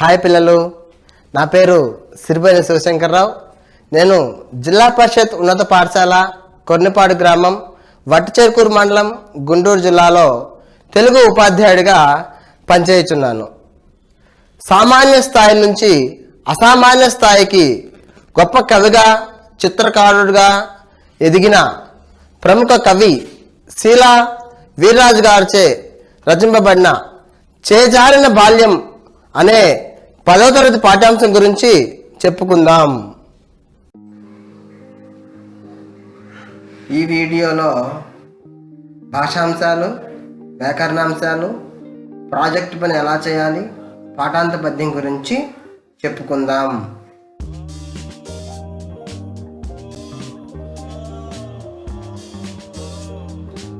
Hi పిల్లలు. నా పేరు సిరిపల్లి శివశంకర్రావు. నేను జిల్లా పరిషత్ ఉన్నత పాఠశాల కొన్నిపాడు గ్రామం వట్టిచేర్కూరు మండలం గుంటూరు జిల్లాలో తెలుగు ఉపాధ్యాయుడిగా పనిచేయుచున్నాను. సామాన్య స్థాయి నుంచి అసామాన్య స్థాయికి గొప్ప కవిగా చిత్రకారుడిగా ఎదిగిన ప్రముఖ కవి శీలా వీర్రాజు గారిచే రచింపబడిన చేజారిన బాల్యం అనే పదో తరగతి పాఠ్యాంశం గురించి చెప్పుకుందాం. ఈ వీడియోలో భాషాంశాలు వ్యాకరణాంశాలు ప్రాజెక్ట్ పని ఎలా చేయాలి పాఠాంత పద్యం గురించి చెప్పుకుందాం.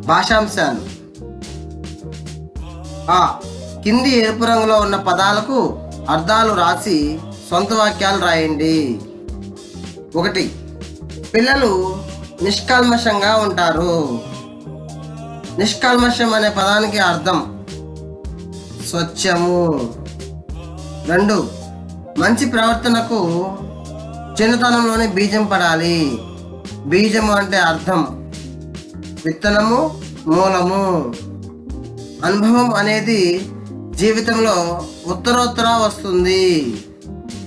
భాషాంశాలు. కింది ఎరుపు రంగులో ఉన్న పదాలకు అర్థాలు రాసి సొంత వాక్యాలు రాయండి. ఒకటి పిల్లలు నిష్కల్మషంగా ఉంటారు. నిష్కల్మషం అనే పదానికి అర్థం స్వచ్ఛము. రెండు మంచి ప్రవర్తనకు చిన్నతనంలోనే బీజం పడాలి. బీజము అంటే అర్థం విత్తనము మూలము. అనుభవం అనేది జీవితంలో ఉత్తరోత్తర వస్తుంది.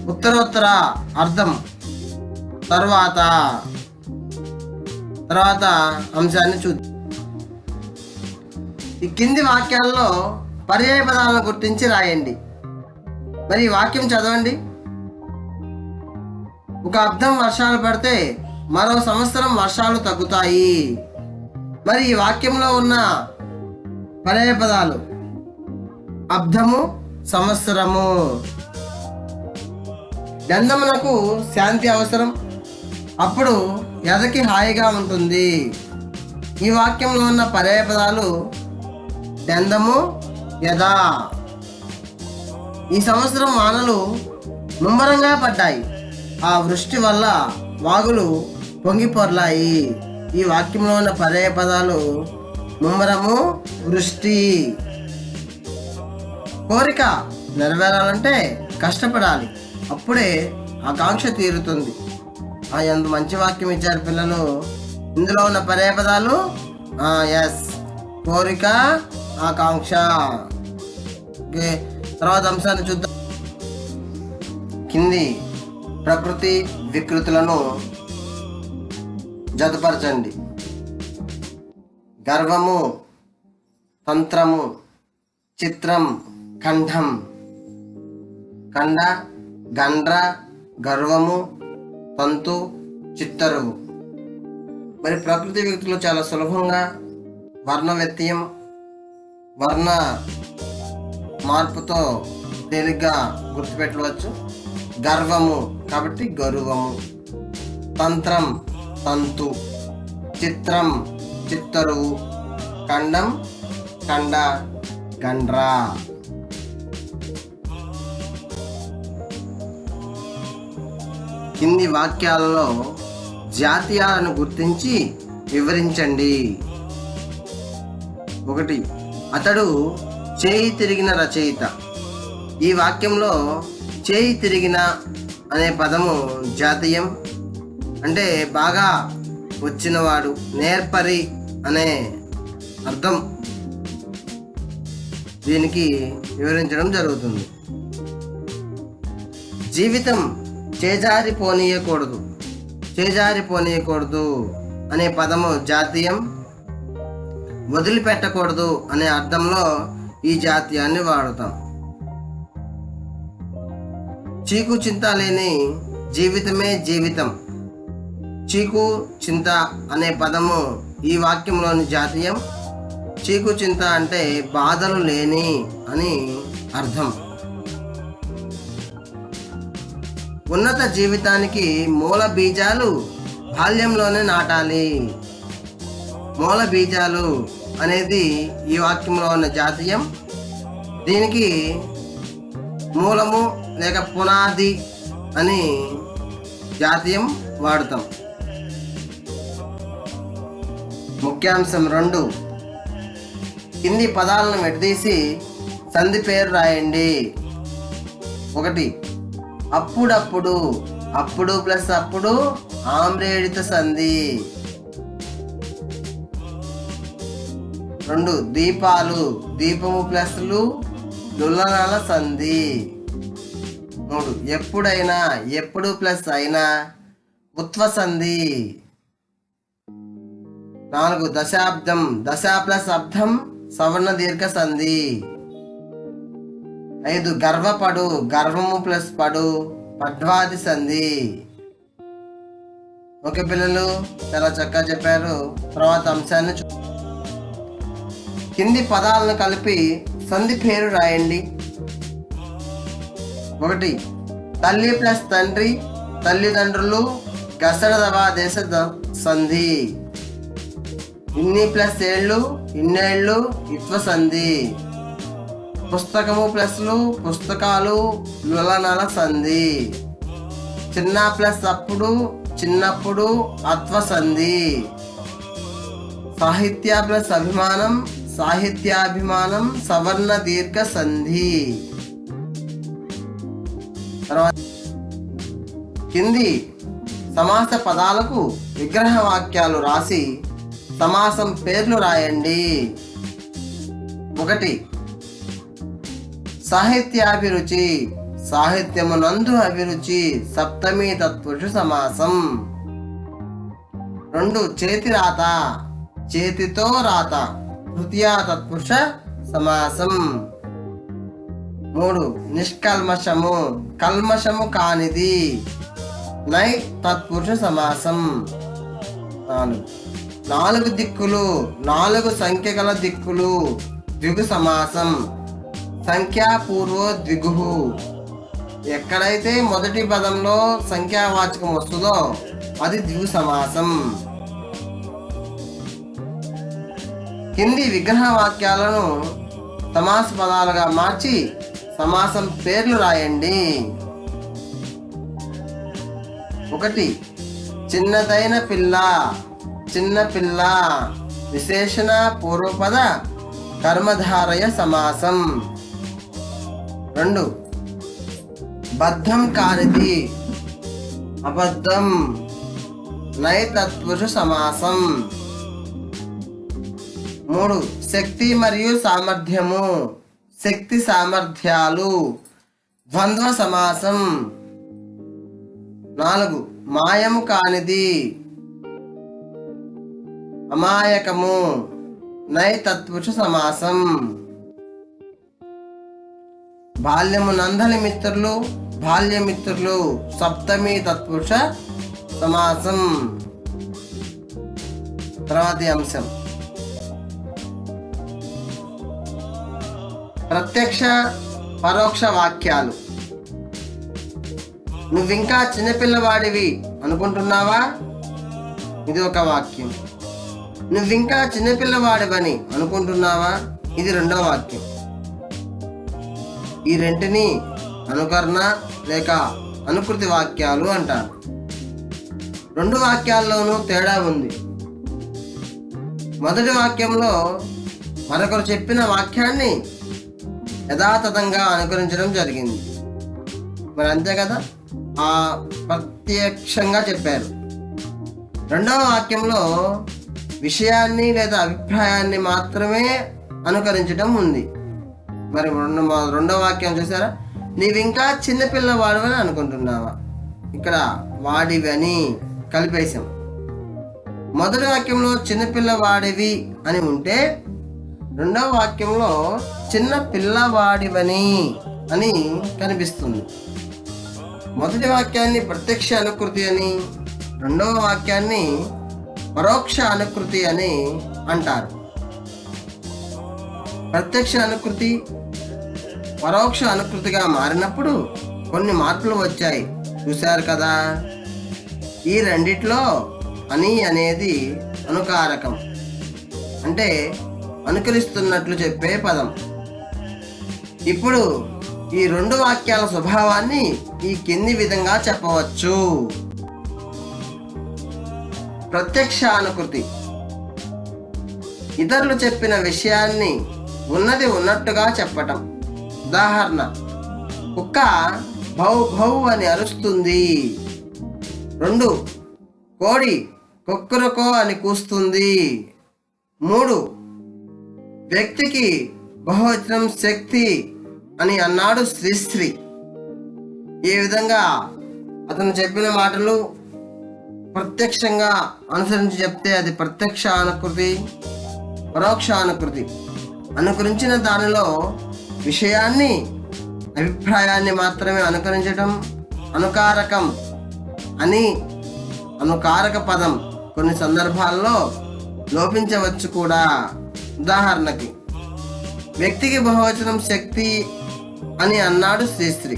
ఉత్తరోత్తర అర్థం. తర్వాత తర్వాత అంశాన్ని చూద్దాం. ఈ కింది వాక్యాల్లో పర్యాయ పదాలను గుర్తించి రాయండి. మరి ఈ వాక్యం చదవండి. ఒక అర్థం వర్షాలు పడితే మరో సంవత్సరం వర్షాలు తగ్గుతాయి. మరి ఈ వాక్యంలో ఉన్న పర్యాయ పదాలు అబ్ధము సంవత్సరము. గంధమునకు శాంతి అవసరం. అప్పుడు ఎదకి హాయిగా ఉంటుంది. ఈ వాక్యంలో ఉన్న పర్యాయ పదాలు గంధము యదా ఈ సంవత్సరం వానలు ముమ్మరంగా పడ్డాయి. ఆ వృష్టి వల్ల వాగులు పొంగిపొర్లాయి. ఈ వాక్యంలో ఉన్న పర్యాయ పదాలు ముమ్మరము వృష్టి. కోరిక నెరవేరాలంటే కష్టపడాలి. అప్పుడే ఆకాంక్ష తీరుతుంది. ఆ ఎందు మంచి వాక్యం ఇచ్చారు పిల్లలు. ఇందులో ఉన్న పర్యాయ పదాలు ఎస్ కోరిక ఆకాంక్ష. ఓకే తర్వాత అంశాన్ని చూద్దాం. కింది ప్రకృతి వికృతులను జతపరచండి. గర్వము తంత్రము చిత్రం. కంఠం. కండ గండ్ర గర్వము తంతు చిత్తరువు. మరి ప్రకృతి వ్యక్తులు చాలా సులభంగా వర్ణ వ్యత్యయం వర్ణ మార్పుతో తేలిగ్గా గుర్తుపెట్టవచ్చు గర్వము కాబట్టి గర్వము. తంత్రం తంతు. చిత్రం చిత్తరువు. ఖండం కండ గండ్రా. కింది వాక్యాలలో జాతీయాలను గుర్తించి వివరించండి. ఒకటి అతడు చేయి తిరిగిన రచయిత. ఈ వాక్యంలో చేయి తిరిగిన అనే పదము జాతీయం. అంటే బాగా వచ్చినవాడు నేర్పరి అనే అర్థం. దీనికి వివరించడం జరుగుతుంది. జీవితం చేజారి పోనీయకూడదు చేజారి పోనీయకూడదు అనే పదము జాతీయం. వదిలిపెట్టకూడదు అనే అర్థంలో ఈ జాతీయాన్ని వాడుతాం. చీకు చింత లేని జీవితమే జీవితం. చీకు చింత అనే పదము ఈ వాక్యంలోని జాతీయం. చీకు చింత అంటే బాధలు లేని అని అర్థం. ఉన్నత జీవితానికి మూల బీజాలు బాల్యంలోనే నాటాలి. మూల బీజాలు అనేది ఈ వాక్యంలో ఉన్న జాతీయం. దీనికి మూలము లేక పునాది అని జాతీయం వాడుతాం. ముఖ్యాంశం రెండు. కింది పదాలను విడదీసి సంధి పేరు రాయండి. ఒకటి. అప్పుడప్పుడు అప్పుడు ప్లస్ అప్పుడు ఆమ్రేడిత సంధి. రెండు దీపాలు దీపము ప్లస్లు దుల్లనాల సంధి. మూడు ఎప్పుడైనా ఎప్పుడు ప్లస్ అయినా ఉత్వ సంధి. నాలుగు దశాబ్దం దశ ప్లస్ అబ్దం సవర్ణ దీర్ఘ సంధి. ఐదు గర్వపడు గర్వము ప్లస్ పడు పడ్వాది సంధి. ఓకే పిల్లలు చాలా చక్కగా చెప్పారు. తర్వాత అంశాన్ని చూ కింది పదాలను కలిపి సంధి పేరు రాయండి. ఒకటి తల్లి ప్లస్ తండ్రి తల్లిదండ్రులు గసడదవా దేశ సంధి. ఇన్ని ప్లస్ ఏళ్ళు ఇన్నేళ్ళు ఇత్వ సంధి. పుస్తకము ప్లస్లు పుస్తకాలు లులనల సంధి. చిన్న ప్లస్ అప్పుడు చిన్నప్పుడు అత్వ సంధి. సాహిత్య ప్లస్ అభిమానం సాహిత్యాభిమానం సవర్ణ దీర్ఘ సంధి. తర్వాత కింది సమాస పదాలకు విగ్రహ వాక్యాలు రాసి సమాసం పేర్లు రాయండి. ఒకటి సాహిత్యాభిరుచి సాహిత్యమునందు అభిరుచి సప్తమి తత్పురుషు సమాసం. రెండు చేతి రాత చేతితో రాత తృతీయ తత్పురుష సమాసం. మూడు నిష్కల్మషము కల్మషము కానిది నై తత్పురుష సమాసం. నాలుగు నాలుగు దిక్కులు నాలుగు సంఖ్య గల దిక్కులు ద్విగు సమాసం. సంఖ్యాపూర్వ ద్విగు ఎక్కడైతే మొదటి పదంలో సంఖ్యావాచకం వస్తుందో అది ద్విగు సమాసం కింది విగ్రహ వాక్యాలను సమాస పదాలుగా మార్చి సమాసం పేర్లు రాయండి. ఒకటి చిన్నదైన పిల్ల చిన్న పిల్ల విశేషణ పూర్వపద కర్మధారయ సమాసం. రెండు. బద్ధం కానిది. అబద్ధం. నైతత్పురుష సమాసం. మూడు. శక్తి మరియు సామర్థ్యము. శక్తి సామర్థ్యాలు. ద్వంద్వ సమాసం. నాలుగు. మాయము కానిది. అమాయకము. నైతత్పురుష సమాసం. బాల్యము నందలి మిత్రులు బాల్యమిత్రులు సప్తమి తత్పురుష సమాసం. తర్వాతి అంశం. ప్రత్యక్ష పరోక్ష వాక్యాలు. నువ్వింకా చిన్నపిల్లవాడివి అనుకుంటున్నావా? ఇది ఒక వాక్యం. నువ్వింకా చిన్నపిల్లవాడివని అనుకుంటున్నావా? ఇది రెండో వాక్యం. ఈ రెంటిని అనుకరణ లేక అనుకృతి వాక్యాలు అంటారు. రెండు వాక్యాల్లోనూ తేడా ఉంది. మొదటి వాక్యంలో మరొకరు చెప్పిన వాక్యాన్ని యథాతథంగా అనుకరించడం జరిగింది. మరి అంతే కదా? ఆ ప్రత్యక్షంగా చెప్పారు. రెండవ వాక్యంలో విషయాన్ని లేదా అభిప్రాయాన్ని మాత్రమే అనుకరించడం ఉంది. మరి రెండు రెండో వాక్యం చూసారా? నీవింకా చిన్నపిల్లవాడు అని అనుకుంటున్నావా? ఇక్కడ వాడివి అని కలిపేశాం. మొదటి వాక్యంలో చిన్నపిల్లవాడివి అని ఉంటే రెండవ వాక్యంలో చిన్న పిల్లవాడివని అని కనిపిస్తుంది. మొదటి వాక్యాన్ని ప్రత్యక్ష అనుకృతి అని రెండవ వాక్యాన్ని పరోక్ష అనుకృతి అని అంటారు. ప్రత్యక్ష అనుకృతి పరోక్ష అనుకృతిగా మారినప్పుడు కొన్ని మార్పులు వచ్చాయి. చూశారు కదా? ఈ రెండిట్లో అని అనేది అనుకారకం. అంటే అనుకరిస్తున్నట్లు చెప్పే పదం. ఇప్పుడు ఈ రెండు వాక్యాల స్వభావాన్ని ఈ కింది విధంగా చెప్పవచ్చు. ప్రత్యక్ష అనుకృతి. ఇతరులు చెప్పిన విషయాన్ని ఉన్నది ఉన్నట్టుగా చెప్పటం. ఉదాహరణ కుక్క భౌ భౌ అని అరుస్తుంది. రెండు కోడి కుక్కురుకో అని కూస్తుంది. మూడు వ్యక్తికి బహువచనం శక్తి అని అన్నాడు శ్రీశ్రీ ఈ విధంగా? అతను చెప్పిన మాటలు ప్రత్యక్షంగా అనుసరించి చెప్తే అది ప్రత్యక్ష అనుకృతి పరోక్ష అనుకృతి. అనుకరించిన దానిలో విషయాన్ని అభిప్రాయాన్ని మాత్రమే అనుకరించటం అనుకారకం అని అనుకారక పదం కొన్ని సందర్భాల్లో లోపించవచ్చు కూడా. ఉదాహరణకి వ్యక్తికి బహువచనం శక్తి అని అన్నాడు శ్రీశ్రీ.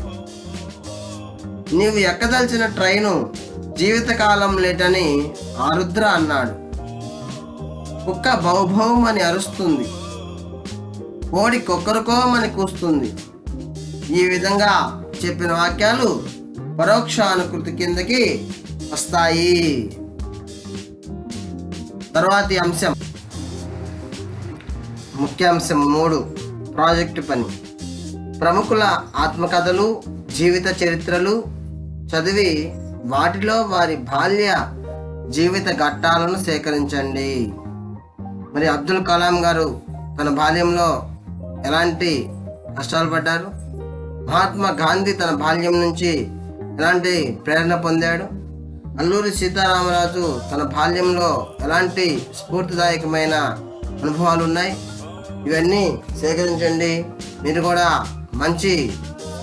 నీవు ఎక్కదలిచిన ట్రైను జీవితకాలం లేటని ఆరుద్ర అన్నాడు. కుక్క భౌభౌం అని అరుస్తుంది. కోడి కొక్కరుకోమని కూస్తుంది ఈ విధంగా చెప్పిన వాక్యాలు పరోక్ష అనుకృతి కిందకి వస్తాయి. తర్వాతి అంశం. ముఖ్యాంశం మూడు. ప్రాజెక్టు పని. ప్రముఖుల ఆత్మకథలు జీవిత చరిత్రలు చదివి వాటిలో వారి బాల్య జీవిత ఘట్టాలను సేకరించండి. మరి అబ్దుల్ కలాం గారు తన బాల్యంలో ఎలాంటి కష్టాలు పడ్డారు? మహాత్మా గాంధీ తన బాల్యం నుంచి ఎలాంటి ప్రేరణ పొందాడు? అల్లూరి సీతారామరాజు తన బాల్యంలో ఎలాంటి స్ఫూర్తిదాయకమైన అనుభవాలు ఉన్నాయి ఇవన్నీ సేకరించండి. మీరు కూడా మంచి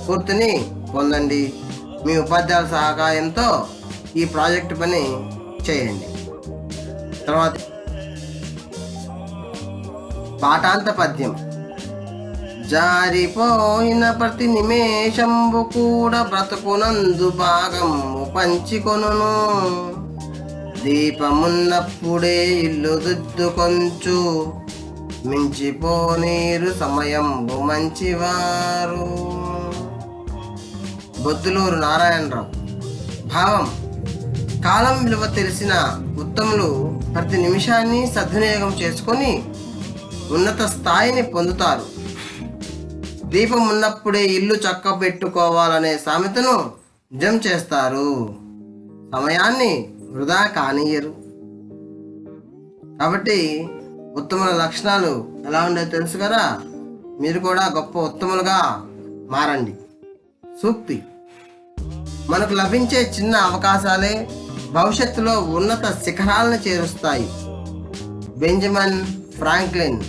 స్ఫూర్తిని పొందండి. మీ ఉపాధ్యాయుల సహాయంతో ఈ ప్రాజెక్టు పని చేయండి. తర్వాత పాఠాంత పద్యం. జారిపోయిన ప్రతి నిమేషంబు కూడా బ్రతుకునందు భాగము పంచికొనును. దీపమున్నప్పుడే ఇల్లు దిద్దుకొంచు. మించిపోనీరు సమయంబు మంచివారు. బొద్దులూరు నారాయణరావు. భావం కాలం విలువ తెలిసిన ఉత్తములు ప్రతి నిమిషాన్ని సద్వినియోగం చేసుకొని ఉన్నత స్థాయిని పొందుతారు. దీపం ఉన్నప్పుడే ఇల్లు చక్క పెట్టుకోవాలనే సామెతను నిజం చేస్తారు. సమయాన్ని వృధా కానియరు. కాబట్టి ఉత్తముల లక్షణాలు ఎలా ఉండేదో తెలుసు కదా? మీరు కూడా గొప్ప ఉత్తములుగా మారండి. సూక్తి. మనకు లభించే చిన్న అవకాశాలే భవిష్యత్తులో ఉన్నత శిఖరాలను చేరుస్తాయి. Benjamin Franklin